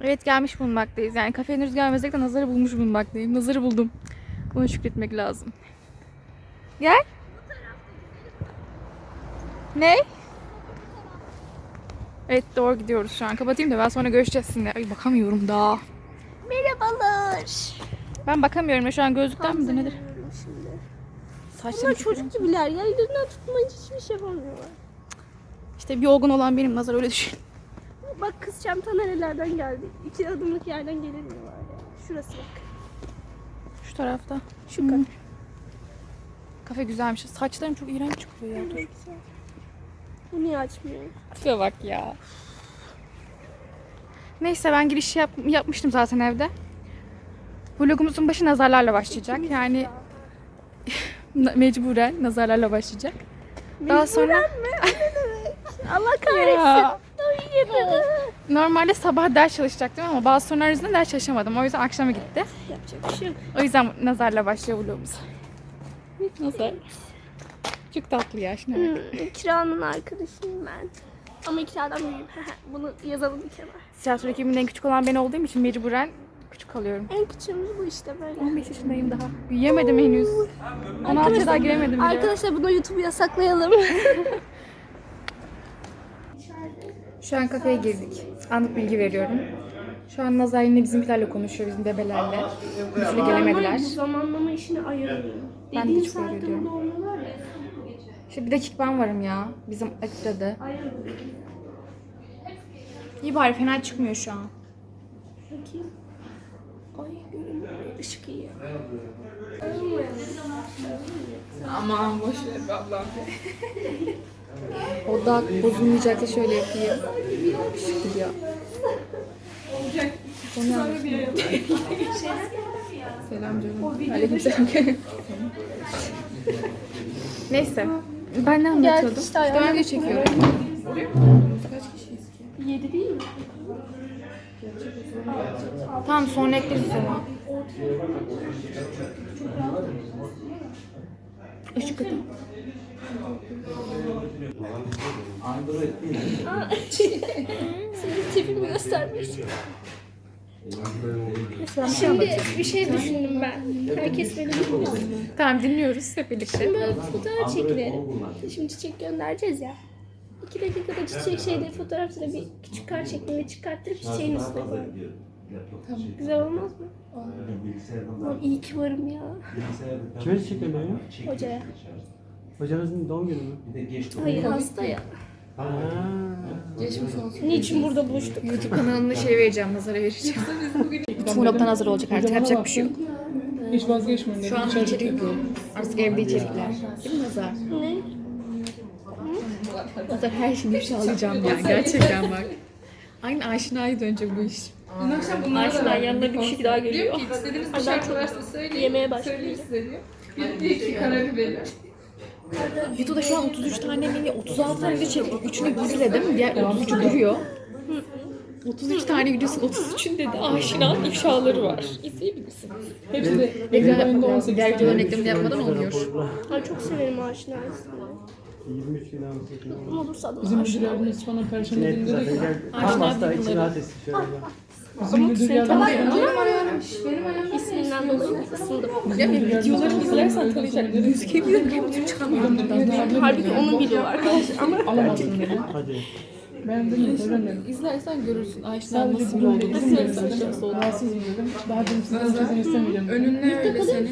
Evet gelmiş bulunmaktayız. Yani kafeye henüz gelmesek de nazarı bulmuş bulunmaktayım. Nazarı buldum. Buna şükretmek lazım. Gel. Ne? Evet doğru gidiyoruz şu an. Kapatayım da ben sonra görüşeceğiz sizinle. Ay bakamıyorum daha. Merhabalar. Ben bakamıyorum ya şu an gözlükten mi de nedir? Şimdi. Saçlarım Bunlar çocuk gibiler ya. Ellerinden tutmayınca hiçbir şey yapamıyorlar. İşte bir olgun olan benim nazar öyle düşün. Bak kız çanta nerelerden geldi. İki adımlık yerden gelemiyorlar ya. Şurası bak. Şu tarafta. Şu Hı. kadar. Kafe güzelmiş. Saçlarım çok iğrenç çıkıyor ya. Dur. Bu niye açmıyor? Tipe bak ya. Neyse ben giriş yap- yapmıştım zaten evde. Vlogumuzun başı nazarlarla başlayacak. Yani na- mecburen nazarlarla başlayacak. Daha sonra Mecburen mi? Allah kahretsin. Ya. Normalde sabah ders çalışacaktım ama bazı sorunlar yüzünden ders çalışamadım. O yüzden akşama gitti. Yapacak bir şey yok. O yüzden nazarla başlıyor vlogumuz. Nazar. Çok tatlı ya. Şuna bak. Hmm, Kira'nın arkadaşıyım ben. Ama kiradan büyüğüm. Bunu yazalım bir kenara. Tiyatro ekibinin en küçük olan ben olduğum için mecburen küçük kalıyorum. En küçüğümüz bu işte böyle. 15 yaşındayım daha. Büyüyemedim henüz. 16'ya daha giremedim bile. Arkadaşlar bunu YouTube'u yasaklayalım. Şu an kafeye girdik. Anlık bilgi veriyorum. Şu an Nazar yine bizimkilerle konuşuyor, bizim bebelerle. Bir türlü gelemediler. Bu zamanlama işini ayırıyorum. Ben de çok öyle diyorum. İşte bir dakika ben varım ya. Bizim. Ayırdım. İyi bari fena çıkmıyor şu an. Bakayım. Ay görünüyor. Işık iyi. Aman boş ver ablam. Odak bozulmayacak da şöyle yapayım. Şükür ya. Selam canım. Aleykümselam. Neyse. Ben ne anlatıyordum? işte ben video çekiyorum. Kaç kişiyiz ki? Yedi değil mi? Tamam sonra ekleriz sonra. Işık atın. Senin tipimi göstermiş. Şimdi Şimdi bir şey düşündüm ben. Herkes beni bilmiyor. Tamam dinliyoruz hep birlikte. Böyle fotoğraf çekilelim. Şimdi çiçek göndereceğiz ya. İki dakikada çiçek şeyde fotoğrafla bir küçük kar çekmeyi çıkarttırıp çiçeğin üstüne koyalım. Güzel olmaz mı? Aman iyi ki varım ya. Kime çekiyor ya? Hocaya. Hocanızın doğum günü mü? Hayır hasta ya. Ha. Geçmiş olsun. Niçin burada buluştuk? YouTube kanalına şey vereceğim, nazara vereceğim. Vlog'dan hazır olacak artık, yapacak bir şey yok. Hiç vazgeçmiyorum dedim. Şu an içerik yok. Artık evde içerikler. Değil mi Nazar? Ne? Nazar her şeyi ifşalayacağım ya, gerçekten bak. Aynı Aşina'ya dönecek bu iş. Dün akşam bunlara Aşina yanına bir kişi daha geliyor. Diyor ki istediğiniz bir şarkı varsa söyleyin. Yemeye başlayacağım. Söyleyeyim size diyor. Bir diyor ki karabiberi. YouTube'da şu an 33 tane mi, 36 tane video çektik. Üçünü gizledim, diğer 33'ü duruyor. 33 tane videosun 33'ün dedi Aşina'nın ifşaları var. İzleyebilirsiniz. Hepsi de Reklam yapmadan, 18 diğer videoların reklamını yapmadan olmuyor. Ay çok severim aşina aslında. 23 gün almış. Ama olursa da Bizim aşina. müdürlerimiz bana perşembe günü dedi ki. Aşina için bunları. Rahat etsin şöyle. gel. bizim müdür yardımcı İsminden dolayı ısındım. Ya benim videolarımı izlersen tanıyacaksın. Müzik biliyorum, hem tüm çıkamıyorum. Halbuki onu biliyor arkadaşlar ama alamazsın dedi. Hadi. Ben dedim Devran dedim. İzlersen görürsün Ayşe Sadece nasıl bugün oldu, dedim nasıl dedim. mesajlarsa oldu. Rahatsızım dedim. Daha sizden çözüm istemeyeceğim. Önünle öyle senin.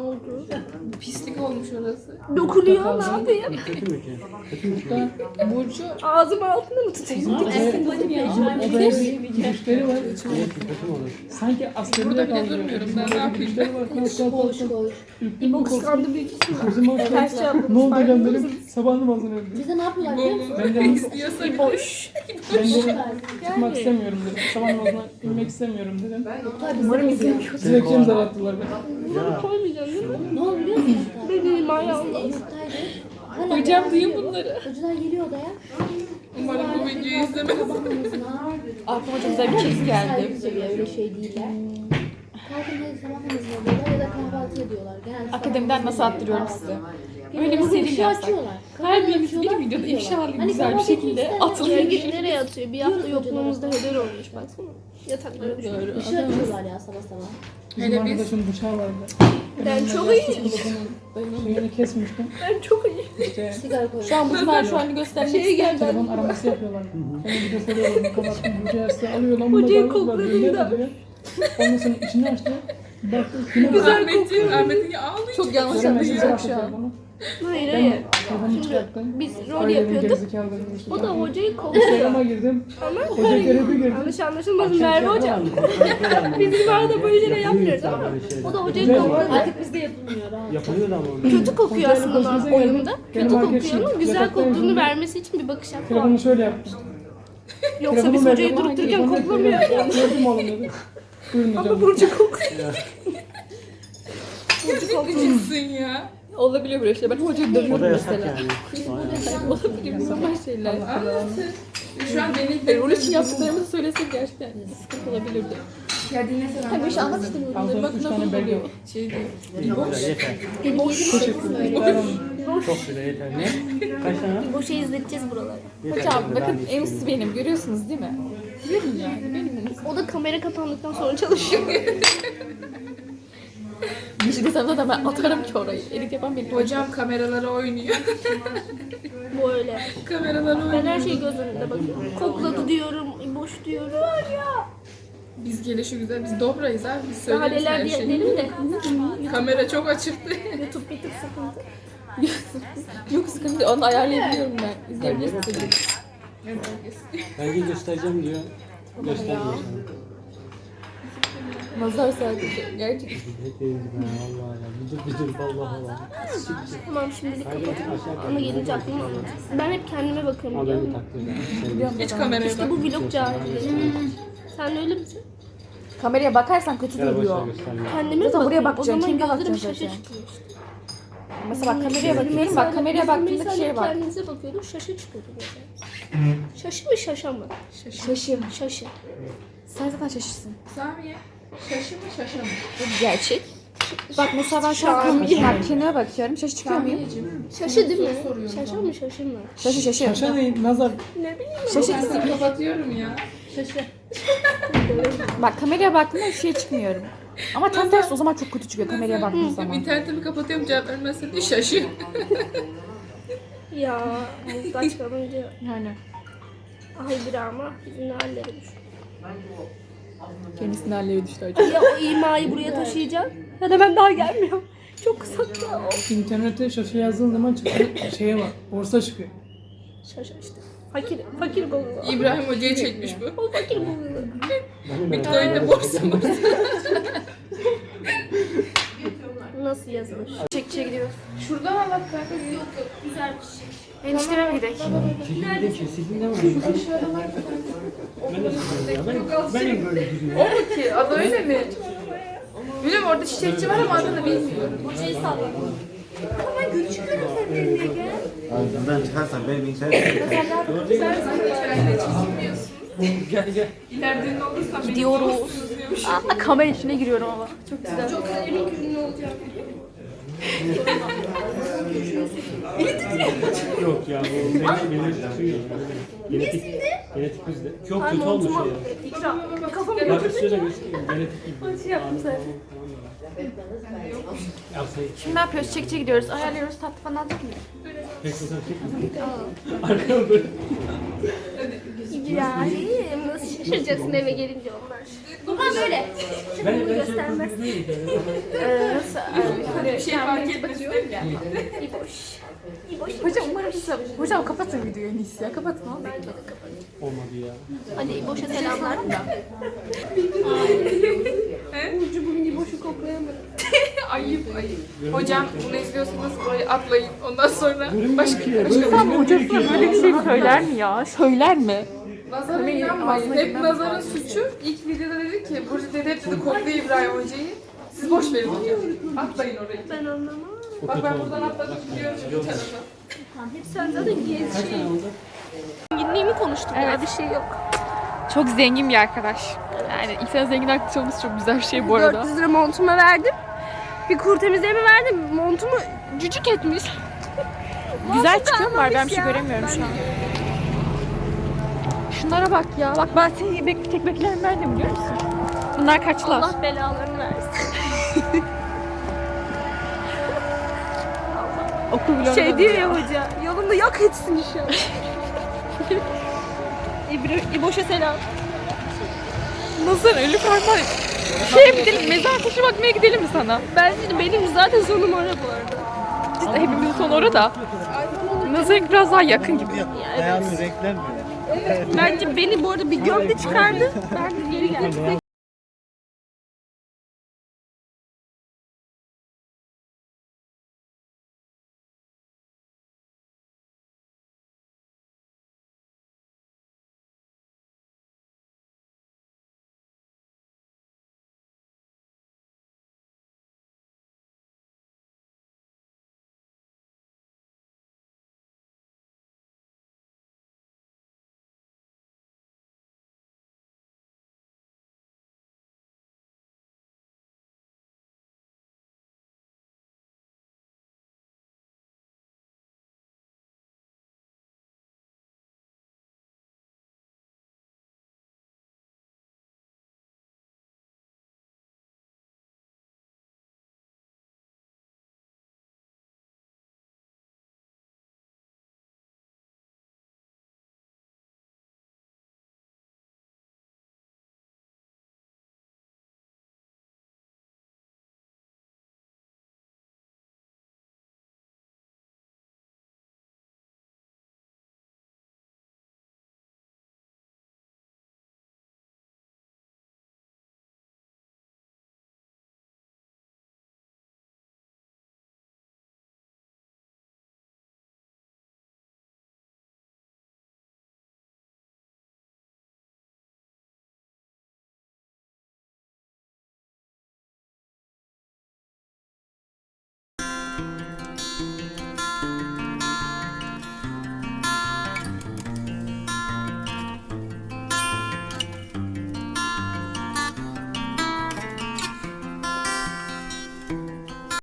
Oldu? Pislik olmuş orası. Dokunuyor ne yapayım? Kötü mü ki? Kötü mü ki? Burcu Ağzımı altına mı tutayım? Odaya bir müşteri var. içime Kötü mü olur? Sanki askerinde kaldırıyor. Ben ne yapayım? Var. Kalk. kalk. Ürktüm İbo kıskandı ihtimal. Gözüm açtı. Ters yaptım. Ne oldu hocam dedim. Sabah namazını öldüm. Bize ne yapıyorlar biliyor musun? Ben dedim istiyorsa Boş. ben dedim çıkmak istemiyorum dedim. Sabah namazına inmek istemiyorum dedim. Umarım izlemiyor. Dilekçemi zar attılar beni. Ya. Değil mi? Ne oldu biliyor musun? Ayağım. Hocam duyun bunları. Hocalar geliyor odaya. Umarım bu videoyu izlemez. Aklıma çok güzel bir kez geldi. Öyle şey değiller. Kalkın sabah namazına ya da kahvaltı ediyorlar. Genelde Akademiden nasıl attırıyorum ediyorlar. Size? Öyle bir seri yapsak. açıyorlar. Her birimiz bir videoda ifşalı Hani güzel bir şekilde atılıyor. Rengin nereye atıyor? Bir hafta yokluğumuzda heder olmuş baksana. Yataklara düşüyor. Doğru. Işığı açıyorlar ya sabah sabah. Bizim Hele biz- arkadaşın bıçağı vardı. Ben çok iyi. Şeyini kesmiştim. Ben çok iyi. İşte. Şu an bunlar şu an göstermek Şeye istedim. telefon araması yapıyorlar. Sonra bir de soruyorlar. Kapattım. Hoca size alıyor lan bunu Hocayı da? Ondan sonra içini açtı. Güzel Ahmet'in, Ahmet'in ağlıyor. Çok yanlış yaptı şu an. Hayır Ben hayır. telefonu çıkarttım. Biz rol bir yapıyorduk. gerizekalı dedim işte. O da hocayı kovuyor. Instagram'a girdim. Ama Hoca görevi girdi. yanlış anlaşılmasın Merve hocam. Biz gibi arada böyle şeyler yapmıyoruz ama o da hocayı Güzel kovuyor. Artık bizde yapılmıyor. rahat. Yapılıyor da ama. Kötü kokuyor aslında konuşmasına oyunda. Kötü kokuyor ama güzel yataktayım koktuğunu vermesi için bir bakış yaptı. Telefonu şöyle yaptı. Yoksa biz hocayı durup dururken koklamıyor. Gördüm oğlum dedi. Buyurun hocam. Ama Burcu kokuyor. Gıcıksın ya. Olabiliyor böyle şeyler. Ben hocayı O da yasak mesela. yani. Olabilir normal şeyler. Anlatın. Şu an beni Hayır, onun için yaptıklarımızı söylesek gerçekten sıkıntı olabilirdi. Ya dinlesene. Hayır, bir şey anlat istemiyorum. Al sana Bak nasıl oluyor. Şey değil. Yeter. Teşekkür ederim. Çok güzel yeter. Ne? Kaç tane? Boşa izleteceğiz buraları. Yeter. Hocam Ben bakın de istiyorum. üstü benim görüyorsunuz değil mi? Benim yani benim en üstü. O da kamera kapandıktan sonra çalışıyor. Bir şey desem zaten ben atarım ki orayı. Edit yapan benim. Hocam kameralara oynuyor. Bu öyle. kameralara Ben oynuyor. her şeyi göz önünde bakıyorum. Kokladı diyorum, boş diyorum. Biz gelişi güzel. Biz dobrayız abi. Biz Daha söyleriz neler her diye şeyi. de. Kamera çok açıktı. YouTube bir tık sıkıntı. Yok sıkıntı değil. Onu ayarlayabiliyorum ben. İzleyebilirsiniz. Belge göstereceğim diyor. Göstermiyor Nazar sadece. Gerçekten. Allah dur bir dur Allah Allah. Tamam şimdilik aşağı Ana gelince aklıma anlat. Ben hep kendime bakıyorum biliyor musun? Hiç kameraya İşte bak. bu vlog cahilleri. Sen öyle misin? Kameraya bakarsan kötü Gel duruyor. gösterme. Kendime Zaten buraya bakıyorum? O bakacaksın, zaman kendine gözlerim zaten. çıkıyor. Mesela bak kameraya bakıyorum. Bak kameraya baktığımda şey var. Kendinize bakıyordum şaşı çıkıyordu böyle. Şaşı mı şaşa mı? Şaşı. Şaşı. Sen zaten şaşırsın. Samiye. Şaşı mı şaşa mı? Bu bir gerçek. Bak mesela ben şu an kam- bak kendime bakıyorum. Şaşı çıkıyor muyum? Şaşı değil mi? şaşı mı? Şaşı şaşı. Şaşa değil nazar. Ne bileyim. Şaşı. Ben seni kapatıyorum ya. Şaşı. Bak kameraya baktığımda şey çıkmıyorum. Ama tam tersi o zaman çok kötü çıkıyor kameraya baktığım zaman. İnternetimi kapatıyorum cevap vermezsen de şaşı. Ya muhtaç kalınca Yani ay bir ama bizim ne halleri düşün. Kendisini halleye düştü acaba. Ya o imayı buraya taşıyacağım ya da ben daha gelmiyorum. Çok uzak ya. İnternette şaşa yazdığın zaman çıkıyor. Şeye bak. Borsa çıkıyor. Şaşa işte. Fakir, fakir Google. İbrahim Hoca'yı çekmiş bu. O fakir Google. Bitcoin'de borsa borsa. Nasıl yazılır? Çekçiye gidiyoruz. Şuradan al bak kanka. Yok yok güzel bir şey. Enişteme mi gidelim? Kesildi kesildi ne var? Ben de sıkıyorum ya. Ben, benim böyle gidiyor. O mu ki? Adı öyle mi? Biliyorum orada çiçekçi var ama adını bilmiyorum. Hocayı salla. Ama gül çıkıyor senin eline gel. Ben çıkarsam benim internet Gel gel. İleride ne olursa Gidiyoruz. Aa, kamera içine giriyorum ama. Çok güzel. Çok da emin ürün olacak. Yok ya bu genetik tutuyor. Genetik, genetik bizde. Çok kötü olmuş ya. İkra. Kafam Bak. Genetik. Şey yaptım. Şimdi ne yapıyoruz? Çekçiye gidiyoruz. Ayarlıyoruz. Tatlı falan aldık mı? Pek fotoğraf çekmedim. Arkama böyle. İbrahim nasıl şaşıracaksın eve gelince onlar. Ama böyle. Ben ben şey göstermez. Ee, nasıl? bir şey fark etmez ya. İboş. İboş. Hocam umarım size... Hocam kapatın videoyu en iyisi ya. Kapatın oğlum. Olmadı ya. Hadi İboş'a selamlar. Burcu bugün İboş'u koklayamadı. Ayıp ayıp. Hocam bunu izliyorsanız burayı atlayın. Ondan sonra başka Sen hocasına böyle bir şey söyler mi ya? Söyler mi? Nazara inanmayın. Hep nazarın suçu. İlk videoda dedi ki Burcu dedi hep dedi kokluyor İbrahim Hoca'yı. Siz boş verin diyor. Atlayın orayı. Ben anlamam. Bak ben buradan atladım gidiyorum tarafa. Hep sen zaten gez şey. Zenginliğimi konuştuk ya bir şey yok. Çok zengin bir arkadaş. Yani insan zengin arkadaş olması çok güzel bir şey bu arada. 400 lira montuma verdim. Bir kur temizleme verdim. Montumu cücük etmiş. Güzel çıkıyor mu? Ben bir şey göremiyorum şu an. Şunlara bak ya. Bak ben seni bek tek bekleyen bendim biliyor musun? Bunlar kaçlar? Allah belalarını versin. Okul vlogunda Şey diyor ya hoca, yolunda yok etsin inşallah. İbro, İboş'a selam. Nasıl ölü parmağı? Şey gidelim, mezar taşı bakmaya gidelim mi sana? Ben dedim benim zaten sonum orada bu arada. İşte hepimizin sonu orada. Mezarlık biraz daha yakın gibi. Dayanmıyor, reklam Bence beni bu arada bir gömdü çıkardı. Ben de geri geldim.